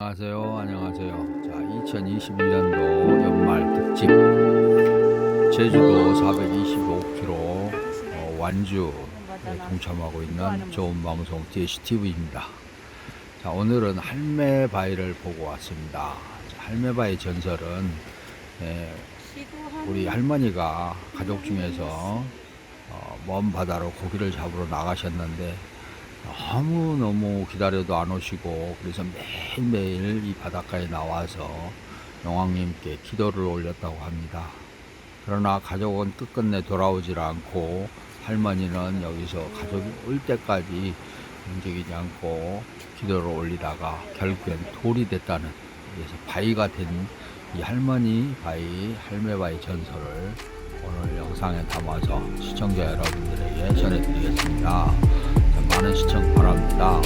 안녕하세요. 안녕하세요. 자, 2021년도 연말 특집 제주도 425km 어, 완주 에 동참하고 있는 좋은 방송 DHTV입니다. 자, 오늘은 할매바위를 보고 왔습니다. 자, 할매바위 전설은 에, 우리 할머니가 가족 중에서 어, 먼 바다로 고기를 잡으러 나가셨는데 너무너무 기다려도 안 오시고 그래서 매일매일 이 바닷가에 나와서 영왕님께 기도를 올렸다고 합니다. 그러나 가족은 끝끝내 돌아오질 않고 할머니는 여기서 가족이 올 때까지 움직이지 않고 기도를 올리다가 결국엔 돌이 됐다는 그래서 바위가 된 이 할머니 바위 할매 바위 전설을 오늘 영상에 담아서 시청자 여러분들에게 전해드리겠습니다. 자, 많은 시청 바랍니다.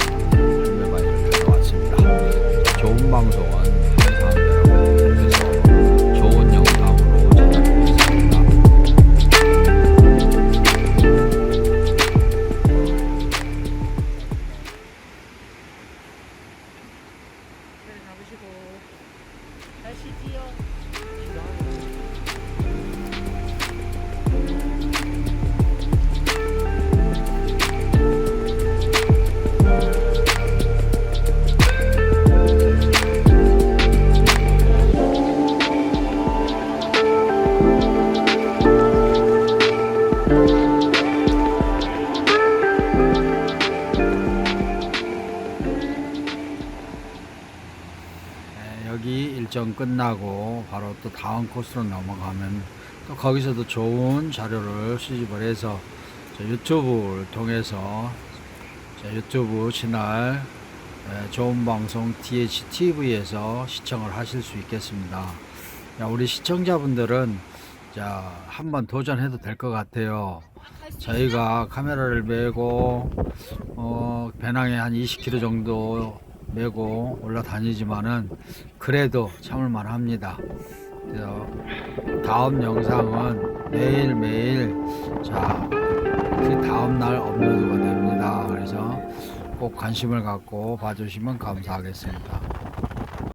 좋은 방송은 항상 여러분께서 좋은 영상으로 찾아뵙겠습니다. 네, 잡으시고 가시지요. 여기 일정 끝나고 바로 또 다음 코스로 넘어가면 또 거기서도 좋은 자료를 수집을 해서 저 유튜브를 통해서 저 유튜브 채널 네, 좋은 방송 DHTV에서 시청을 하실 수 있겠습니다. 자, 우리 시청자분들은 자, 한번 도전해도 될 것 같아요. 저희가 카메라를 메고 어, 배낭에 한 20kg 정도 메고 올라다니지만은 그래도 참을만 합니다. 다음 영상은 매일매일 자, 그 다음 날 업로드가 됩니다. 그래서 꼭 관심을 갖고 봐주시면 감사하겠습니다.